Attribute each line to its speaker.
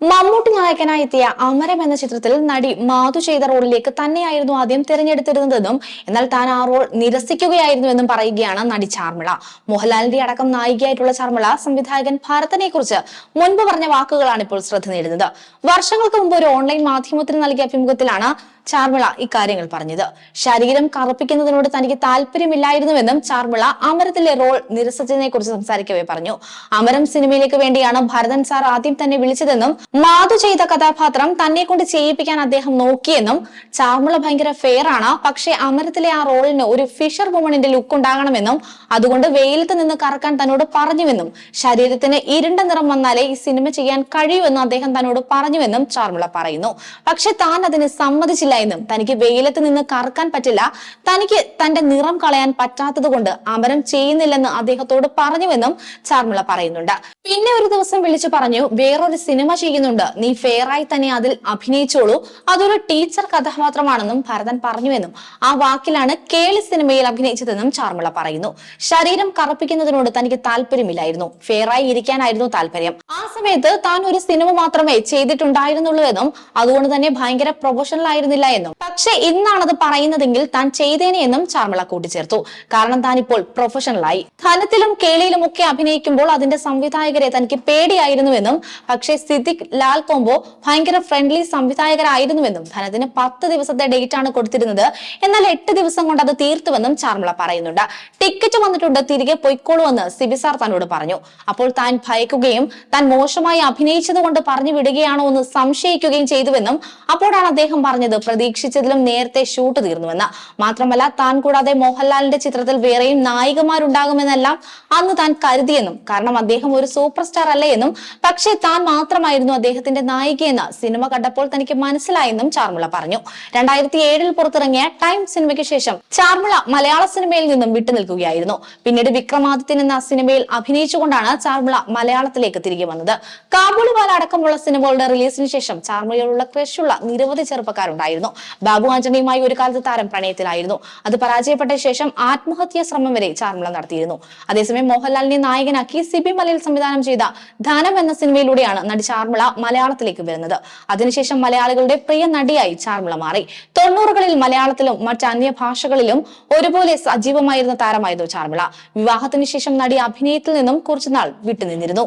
Speaker 1: മമ്മൂട്ടി നായകനായി എത്തിയ അമരം എന്ന ചിത്രത്തിൽ നടി മാധു ചെയ്ത റോളിലേക്ക് തന്നെയായിരുന്നു ആദ്യം തിരഞ്ഞെടുത്തിരുന്നതെന്നും എന്നാൽ താൻ ആ റോൾ നിരസിക്കുകയായിരുന്നുവെന്നും പറയുകയാണ് നടി ചാർമിള. മോഹൻലാലിന്റെ അടക്കം നായികയായിട്ടുള്ള ചാർമിള സംവിധായകൻ ഭരതനെ കുറിച്ച് മുൻപ് പറഞ്ഞ വാക്കുകളാണ് ഇപ്പോൾ ശ്രദ്ധ നേടുന്നത്. വർഷങ്ങൾക്ക് മുമ്പ് ഒരു ഓൺലൈൻ മാധ്യമത്തിന് നൽകിയ അഭിമുഖത്തിലാണ് ചാർമിള ഇക്കാര്യങ്ങൾ പറഞ്ഞത്. ശരീരം കറുപ്പിക്കുന്നതിനോട് തനിക്ക് താല്പര്യമില്ലായിരുന്നുവെന്നും ചാർമിള അമരത്തിലെ റോൾ നിരസിച്ചതിനെ കുറിച്ച് സംസാരിക്കവേ പറഞ്ഞു. അമരം സിനിമയിലേക്ക് വേണ്ടിയാണ് ഭരതൻ സാർ ആദ്യം തന്നെ വിളിച്ചതെന്നും മാധു ചെയ്ത കഥാപാത്രം തന്നെ കൊണ്ട് ചെയ്യിപ്പിക്കാൻ അദ്ദേഹം നോക്കിയെന്നും ചാർമിള ഭയങ്കര ഫെയർ ആണ് പക്ഷേ അമരത്തിലെ ആ റോളിന് ഒരു ഫിഷർ വുമണിന്റെ ലുക്ക് ഉണ്ടാകണമെന്നും അതുകൊണ്ട് വെയിലത്ത് നിന്ന് കറക്കാൻ തന്നോട് പറഞ്ഞുവെന്നും ശരീരത്തിന് ഇരുണ്ട നിറം വന്നാലേ ഈ സിനിമ ചെയ്യാൻ കഴിയുമെന്നും അദ്ദേഹം തന്നോട് പറഞ്ഞുവെന്നും ചാർമിള പറയുന്നു. പക്ഷെ താൻ അതിന് സമ്മതിച്ചില്ല എന്നും തനിക്ക് വെയിലത്ത് നിന്ന് കറക്കാൻ പറ്റില്ല. തനിക്ക് തന്റെ നിറം കളയാൻ പറ്റാത്തത് കൊണ്ട് അമരം ചെയ്യുന്നില്ലെന്ന് അദ്ദേഹത്തോട് പറഞ്ഞുവെന്നും ചാർമിള പറയുന്നുണ്ട്. പിന്നെ ഒരു ദിവസം വിളിച്ചു പറഞ്ഞു വേറൊരു സിനിമ ചെയ്യുന്നുണ്ട്. നീ ഫെയറായി തന്നെ അതിൽ അഭിനയിച്ചോളൂ. അതൊരു ടീച്ചർ കഥാപാത്രമാണെന്നും ഭരതൻ പറഞ്ഞുവെന്നും. ആ വാക്കിലാണ് കേളി സിനിമയിൽ അഭിനയിച്ചതെന്നും ചാർമിള പറയുന്നു. ശരീരം കറുപ്പിക്കുന്നതിനോട് തനിക്ക് താല്പര്യമില്ലായിരുന്നു. ഫെയറായി ഇരിക്കാനായിരുന്നു താല്പര്യം. സമയത്ത് താൻ ഒരു സിനിമ മാത്രമേ ചെയ്തിട്ടുണ്ടായിരുന്നുള്ളൂ എന്നും അതുകൊണ്ട് തന്നെ ഭയങ്കര പ്രൊഫഷണൽ ആയിരുന്നില്ല എന്നും. പക്ഷെ ഇന്നാണത് പറയുന്നതെങ്കിൽ താൻ ചെയ്തേനെ എന്നും ചാർമിള കൂട്ടിച്ചേർത്തു. കാരണം താൻ ഇപ്പോൾ പ്രൊഫഷണൽ ആയി. ധനത്തിലും കേളിയിലും ഒക്കെ അഭിനയിക്കുമ്പോൾ അതിന്റെ സംവിധായകരെ തനിക്ക് പേടിയായിരുന്നുവെന്നും പക്ഷേ സിദ്ദിഖ് ലാൽ കോംബോ ഭയങ്കര ഫ്രണ്ട്ലി സംവിധായകരായിരുന്നുവെന്നും. ധനത്തിന് പത്ത് ദിവസത്തെ ഡേറ്റ് ആണ് കൊടുത്തിരുന്നത്. എന്നാൽ എട്ട് ദിവസം കൊണ്ട് അത് തീർത്തുവെന്നും ചാർമിള പറയുന്നുണ്ട്. ടിക്കറ്റ് വന്നിട്ടുണ്ട് തിരികെ പൊയ്ക്കോളൂ എന്ന് സാർ തന്നോട് പറഞ്ഞു. അപ്പോൾ താൻ ഭയക്കുകയും താൻ മോശമായി അഭിനയിച്ചതുകൊണ്ട് പറഞ്ഞു വിടുകയാണോ എന്ന് സംശയിക്കുകയും ചെയ്തുവെന്നും അപ്പോഴാണ് അദ്ദേഹം പറഞ്ഞത്. പ്രതീക്ഷിച്ചതിലും നേരത്തെ ഷൂട്ട് തീർന്നുവെന്ന്. മാത്രമല്ല താൻ കൂടാതെ മോഹൻലാലിന്റെ ചിത്രത്തിൽ വേറെയും നായികമാരുണ്ടാകുമെന്നെല്ലാം അന്ന് താൻ കരുതിയെന്നും കാരണം അദ്ദേഹം ഒരു സൂപ്പർ സ്റ്റാർ അല്ലേ എന്നും പക്ഷേ താൻ മാത്രമായിരുന്നു അദ്ദേഹത്തിന്റെ നായികയെന്ന് സിനിമ കണ്ടപ്പോൾ തനിക്ക് മനസ്സിലായെന്നും ചാർമുള പറഞ്ഞു. രണ്ടായിരത്തി ഏഴിൽ പുറത്തിറങ്ങിയ ടൈം സിനിമയ്ക്ക് ശേഷം ചാർമുള മലയാള സിനിമയിൽ നിന്നും വിട്ടുനിൽക്കുകയായിരുന്നു പിന്നീട് വിക്രമാദിത്യൻ എന്ന സിനിമയിൽ അഭിനയിച്ചുകൊണ്ടാണ് ചാർമുള മലയാളത്തിലേക്ക് തിരികെ വന്നത്. കാബൂളിവാല അടക്കമുള്ള സിനിമകളുടെ റിലീസിന് ശേഷം ചാർമിയോടുള്ള ക്രഷുള്ള നിരവധി ചെറുപ്പക്കാരുണ്ടായിരുന്നു. ബാബു ആന്റണിയുമായി ഒരു കാലത്ത് താരം പ്രണയത്തിലായിരുന്നു. അത് പരാജയപ്പെട്ട ശേഷം ആത്മഹത്യാ ശ്രമം വരെ ചാർമിള നടത്തിയിരുന്നു. അതേസമയം മോഹൻലാലിനെ നായകനാക്കി സിബി മലയിൽ സംവിധാനം ചെയ്ത ധനം എന്ന സിനിമയിലൂടെയാണ് നടി ചാർമിള മലയാളത്തിലേക്ക് വരുന്നത്. അതിനുശേഷം മലയാളികളുടെ പ്രിയ നടിയായി ചാർമിള മാറി. തൊണ്ണൂറുകളിൽ മലയാളത്തിലും മറ്റ് അന്യ ഭാഷകളിലും ഒരുപോലെ സജീവമായിരുന്ന താരമായിരുന്നു ചാർമിള. വിവാഹത്തിന് ശേഷം നടി അഭിനയത്തിൽ നിന്നും കുറച്ചുനാൾ വിട്ടുനിന്നിരുന്നു.